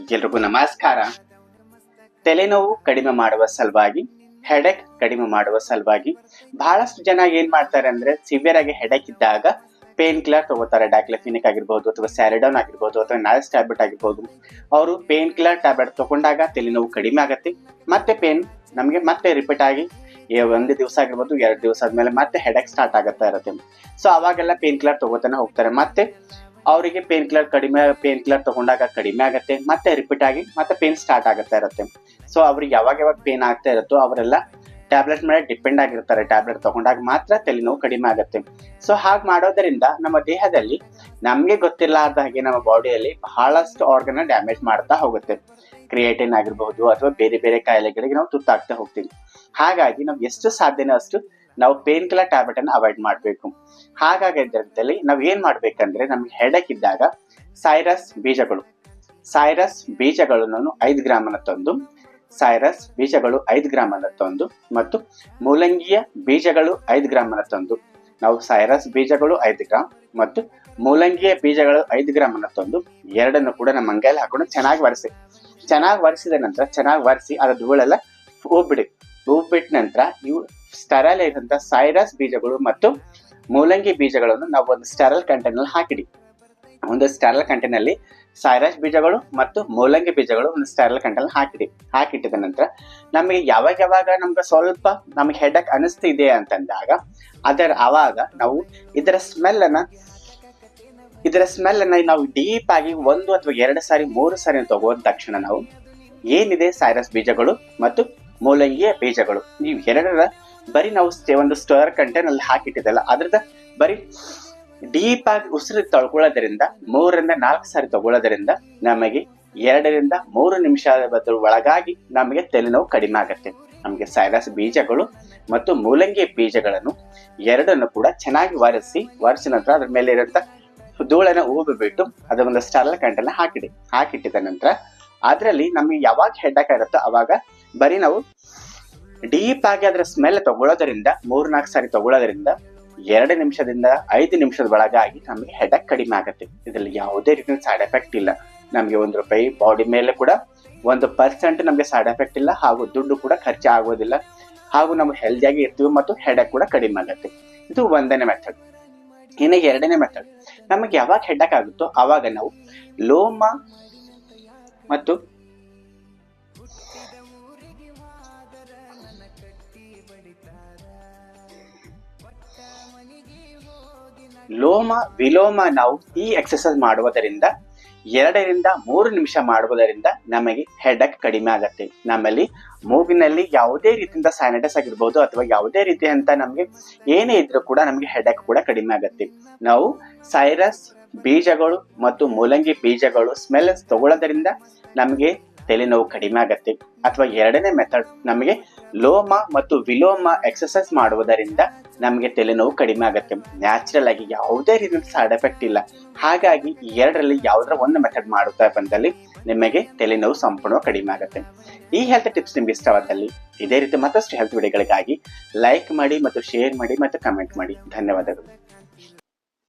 ಎಲ್ರಿಗೂ ನಮಸ್ಕಾರ. ತಲೆನೋವು ಕಡಿಮೆ ಮಾಡುವ ಸಲುವಾಗಿ, ಹೆಡೆಕ್ ಕಡಿಮೆ ಮಾಡುವ ಸಲುವಾಗಿ ಬಹಳಷ್ಟು ಜನ ಏನ್ ಮಾಡ್ತಾರೆ ಅಂದ್ರೆ ಸಿವಿಯರ್ ಆಗಿ ಹೆಡೆಕ್ ಇದ್ದಾಗ ಪೇನ್ ಕಿಲ್ಲರ್ ತಗೋತಾರೆ. ಡಾಕ್ಲೆಫಿನಿಕ್ ಆಗಿರ್ಬೋದು ಅಥವಾ ಸ್ಯಾರಿಡೋನ್ ಆಗಿರ್ಬೋದು ಅಥವಾ ನಾಲ್ಸ್ ಟ್ಯಾಬ್ಲೆಟ್ ಆಗಿರ್ಬೋದು. ಅವರು ಪೇನ್ ಕಿಲ್ಲರ್ ಟ್ಯಾಬ್ಲೆಟ್ ತಗೊಂಡಾಗ ತಲೆನೋವು ಕಡಿಮೆ ಆಗುತ್ತೆ. ಮತ್ತೆ ಪೇನ್ ನಮಗೆ ಮತ್ತೆ ರಿಪೀಟ್ ಆಗಿ ಒಂದು ದಿವಸ ಆಗಿರ್ಬೋದು, ಎರಡು ದಿವಸ ಆದ್ಮೇಲೆ ಮತ್ತೆ ಹೆಡೆಕ್ ಸ್ಟಾರ್ಟ್ ಆಗುತ್ತಾ ಇರುತ್ತೆ. ಸೊ, ಅವಾಗೆಲ್ಲ ಪೇನ್ ಕಿಲ್ಲರ್ ತಗೋತಾನೆ ಹೋಗ್ತಾರೆ. ಮತ್ತೆ ಅವರಿಗೆ ಪೇನ್ ಕಿಲ್ಲರ್ ಕಡಿಮೆ ಪೇನ್ ಕಿಲ್ಲರ್ ತಗೊಂಡಾಗ ಕಡಿಮೆ ಆಗುತ್ತೆ, ಮತ್ತೆ ರಿಪೀಟ್ ಆಗಿ ಮತ್ತೆ ಪೇನ್ ಸ್ಟಾರ್ಟ್ ಆಗುತ್ತಾ ಇರುತ್ತೆ. ಸೊ ಅವ್ರಿಗೆ ಯಾವಾಗ ಯಾವಾಗ ಪೇನ್ ಆಗ್ತಾ ಇರುತ್ತೋ ಅವರೆಲ್ಲ ಟ್ಯಾಬ್ಲೆಟ್ ಮೇಲೆ ಡಿಪೆಂಡ್ ಆಗಿರ್ತಾರೆ. ಟ್ಯಾಬ್ಲೆಟ್ ತಗೊಂಡಾಗ ಮಾತ್ರ ತಲೆನೋವು ಕಡಿಮೆ ಆಗುತ್ತೆ. ಸೊ ಹಾಗೆ ಮಾಡೋದರಿಂದ ನಮ್ಮ ದೇಹದಲ್ಲಿ ನಮಗೆ ಗೊತ್ತಿರಲಾರ್ದ ಹಾಗೆ ನಮ್ಮ ಬಾಡಿಯಲ್ಲಿ ಬಹಳಷ್ಟು ಆರ್ಗನ್ ಡ್ಯಾಮೇಜ್ ಮಾಡ್ತಾ ಹೋಗುತ್ತೆ. ಕ್ರಿಯೇಟಿನ್ ಆಗಿರ್ಬಹುದು ಅಥವಾ ಬೇರೆ ಬೇರೆ ಕಾಯಿಲೆಗಳಿಗೆ ನಾವು ತುತ್ತಾಗ್ತಾ ಹೋಗ್ತೀವಿ. ಹಾಗಾಗಿ ನಾವು ಎಷ್ಟು ಸಾಧ್ಯನೋ ಅಷ್ಟು ನಾವು ಪೇನ್ ಕಿಲ್ಲರ್ ಟ್ಯಾಬ್ಲೆಟ್ ಅನ್ನು ಅವಾಯ್ಡ್ ಮಾಡಬೇಕು. ಹಾಗಾಗಿ ಇದರಲ್ಲಿ ನಾವು ಏನ್ ಮಾಡ್ಬೇಕಂದ್ರೆ ನಮ್ಗೆ ಹೆಡಕ್ ಇದ್ದಾಗ ಸೈರಸ್ ಬೀಜಗಳು. ಸೈರಸ್ ಬೀಜಗಳನ್ನು ಐದು ಗ್ರಾಮ್ ಅನ್ನ ತಂದು ಸೈರಸ್ ಬೀಜಗಳು ಐದು ಗ್ರಾಮ್ ಅನ್ನ ತಂದು ಮತ್ತು ಮೂಲಂಗಿಯ ಬೀಜಗಳು ಐದು ಗ್ರಾಮ್ ಅನ್ನ ತಂದು, ನಾವು ಸೈರಸ್ ಬೀಜಗಳು ಐದು ಗ್ರಾಮ್ ಮತ್ತು ಮೂಲಂಗಿಯ ಬೀಜಗಳು ಐದು ಗ್ರಾಮ್ ಅನ್ನ ತಂದು ಎರಡನ್ನು ಕೂಡ ನಮ್ಮ ಅಂಗೈಯಲ್ಲಿ ಹಾಕೊಂಡು ಚೆನ್ನಾಗಿ ಒರೆಸಿ. ಚೆನ್ನಾಗಿ ಒರೆಸಿದ ನಂತರ ಚೆನ್ನಾಗಿ ಒರೆಸಿ ಅದರ ಧೂಳೆಲ್ಲ ಹೂ ಬಿಟ್ಟ ನಂತರ ಇವು ಸ್ಟರಲ್ ಇರುವಂತ ಸೈರಸ್ ಬೀಜಗಳು ಮತ್ತು ಮೂಲಂಗಿ ಬೀಜಗಳನ್ನು ನಾವು ಒಂದು ಸ್ಟರಲ್ ಕಂಟೈನರ್ ಹಾಕಿಡಿ. ಒಂದು ಸ್ಟರಲ್ ಅಲ್ಲಿ ಸೈರಸ್ ಬೀಜಗಳು ಮತ್ತು ಮೂಲಂಗಿ ಬೀಜಗಳು ಒಂದು ಸ್ಟರಲ್ ಕಂಟೈನರ್ ಹಾಕಿಡಿ. ಹಾಕಿಟ್ಟಿದ ನಂತರ ನಮಗೆ ಯಾವಾಗ ಯಾವಾಗ ನಮ್ಗೆ ಸ್ವಲ್ಪ ನಮಗೆ ಹೆಡಕ್ ಅನಿಸ್ತಿದೆ ಅಂತಂದಾಗ ಅದರ ಆವಾಗ ನಾವು ಇದರ ಸ್ಮೆಲ್ ಅನ್ನ, ಇದರ ಸ್ಮೆಲ್ ಅನ್ನ ನಾವು ಡೀಪ್ ಆಗಿ ಒಂದು ಅಥವಾ ಎರಡು ಸಾರಿ, ಮೂರು ಸಾರಿ ತಗೋದ ತಕ್ಷಣ ನಾವು ಏನಿದೆ ಸೈರಸ್ ಬೀಜಗಳು ಮತ್ತು ಮೂಲಂಗಿಯ ಬೀಜಗಳು. ನೀವು ಎರಡರ ಬರೀ ನಾವು ಒಂದು ಸ್ಟೋರ್ ಕಂಟೈನರ್ ಅಲ್ಲಿ ಹಾಕಿಟ್ಟಿದ್ದಲ್ಲ ಅದ್ರದ ಬರೀ ಡೀಪ್ ಆಗಿ ಉಸಿರು ತಗೊಳ್ಳೋದ್ರಿಂದ ಮೂರರಿಂದ ನಾಲ್ಕು ಸಾರಿ ತಗೊಳ್ಳೋದ್ರಿಂದ ನಮಗೆ ಎರಡರಿಂದ ಮೂರು ನಿಮಿಷ ಒಳಗಾಗಿ ನಮಗೆ ತಲೆನೋವು ಕಡಿಮೆ ಆಗುತ್ತೆ. ನಮಗೆ ಸೈರಸ್ ಬೀಜಗಳು ಮತ್ತು ಮೂಲಂಗಿ ಬೀಜಗಳನ್ನು ಎರಡನ್ನು ಕೂಡ ಚೆನ್ನಾಗಿ ಒರೆಸಿ ಒರೆಸಿ ನಂತರ ಅದ್ರ ಮೇಲೆ ಇರುವಂತ ಧೂಳನ್ನ ಹೋಗಿಬಿಟ್ಟು ಬಿಟ್ಟು ಅದ ಒಂದು ಸ್ಟರ್ಲ ಕಂಟೆಲ್ಲ ಹಾಕಿಡಿ, ಹಾಕಿಟ್ಟಿದ ನಂತರ ಅದರಲ್ಲಿ ನಮಗೆ ಯಾವಾಗ ಹೆಡ್ಡಾಕ ಇರುತ್ತೋ ಅವಾಗ ಬರೀ ನಾವು ಡೀಪ್ ಆಗಿ ಅದರ ಸ್ಮೆಲ್ ತಗೊಳ್ಳೋದ್ರಿಂದ ಮೂರ್ ನಾಲ್ಕು ಸಾರಿ ತಗೊಳ್ಳೋದ್ರಿಂದ, ಎರಡು ನಿಮಿಷದಿಂದ ಐದು ನಿಮಿಷದ ಒಳಗಾಗಿ ನಮಗೆ ಹೆಡಕ್ ಕಡಿಮೆ ಆಗುತ್ತೆ. ಇದರಲ್ಲಿ ಯಾವುದೇ ರೀತಿಯ ಸೈಡ್ ಎಫೆಕ್ಟ್ ಇಲ್ಲ. ನಮಗೆ ಒಂದು ರೂಪಾಯಿ ಬಾಡಿ ಮೇಲೆ ಕೂಡ ಒಂದು ಪರ್ಸೆಂಟ್ ನಮಗೆ ಸೈಡ್ ಎಫೆಕ್ಟ್ ಇಲ್ಲ. ಹಾಗೂ ದುಡ್ಡು ಕೂಡ ಖರ್ಚು ಆಗೋದಿಲ್ಲ. ಹಾಗೂ ನಾವು ಹೆಲ್ದಿಯಾಗಿ ಇರ್ತೀವಿ ಮತ್ತು ಹೆಡಕ್ ಕೂಡ ಕಡಿಮೆ ಆಗುತ್ತೆ. ಇದು ಒಂದನೇ ಮೆಥಡ್ ಇನ್ನು ಎರಡನೇ ಮೆಥಡ್ ನಮಗೆ ಯಾವಾಗ ಹೆಡಕ್ ಆಗುತ್ತೋ ಆವಾಗ ನಾವು ಲೋಮ ಮತ್ತು ಲೋಮ ವಿಲೋಮ ನಾವು ಈ ಎಕ್ಸರ್ಸೈಸ್ ಮಾಡುವುದರಿಂದ, ಎರಡರಿಂದ ಮೂರು ನಿಮಿಷ ಮಾಡುವುದರಿಂದ ನಮಗೆ ಹೆಡಕ್ ಕಡಿಮೆ ಆಗುತ್ತೆ. ನಮ್ಮಲ್ಲಿ ಮೂಗಿನಲ್ಲಿ ಯಾವುದೇ ರೀತಿಯಿಂದ ಸ್ಯಾನಿಟೈಸ್ ಆಗಿರ್ಬೋದು ಅಥವಾ ಯಾವುದೇ ರೀತಿ ಅಂತ ನಮಗೆ ಏನೇ ಇದ್ರೂ ಕೂಡ ನಮಗೆ ಹೆಡಕ್ ಕೂಡ ಕಡಿಮೆ ಆಗುತ್ತೆ. ನಾವು ಸೈರಸ್ ಬೀಜಗಳು ಮತ್ತು ಮೂಲಂಗಿ ಬೀಜಗಳು ಸ್ಮೆಲ್ ತಗೊಳ್ಳೋದ್ರಿಂದ ನಮಗೆ ತಲೆನೋವು ಕಡಿಮೆ ಆಗತ್ತೆ. ಅಥವಾ ಎರಡನೇ ಮೆಥಡ್ ನಮಗೆ ಲೋಮ ಮತ್ತು ವಿಲೋಮ ಎಕ್ಸಸೈಸ್ ಮಾಡುವುದರಿಂದ ನಮಗೆ ತಲೆನೋವು ಕಡಿಮೆ ಆಗುತ್ತೆ. ನ್ಯಾಚುರಲ್ ಆಗಿ ಯಾವುದೇ ರೀತಿಯ ಸೈಡ್ ಎಫೆಕ್ಟ್ ಇಲ್ಲ. ಹಾಗಾಗಿ ಈ ಎರಡರಲ್ಲಿ ಯಾವುದರ ಒಂದು ಮೆಥಡ್ ಮಾಡುತ್ತಾ ಬಂದಲ್ಲಿ ನಿಮಗೆ ತಲೆನೋವು ಸಂಪೂರ್ಣ ಕಡಿಮೆ ಆಗುತ್ತೆ. ಈ ಹೆಲ್ತ್ ಟಿಪ್ಸ್ ನಿಮ್ಗೆ ಇಷ್ಟವಾದಲ್ಲಿ ಇದೇ ರೀತಿ ಮತ್ತಷ್ಟು ಹೆಲ್ತ್ ವಿಡಿಯೋಗಳಿಗಾಗಿ ಲೈಕ್ ಮಾಡಿ ಮತ್ತು ಶೇರ್ ಮಾಡಿ ಮತ್ತು ಕಮೆಂಟ್ ಮಾಡಿ. ಧನ್ಯವಾದಗಳು.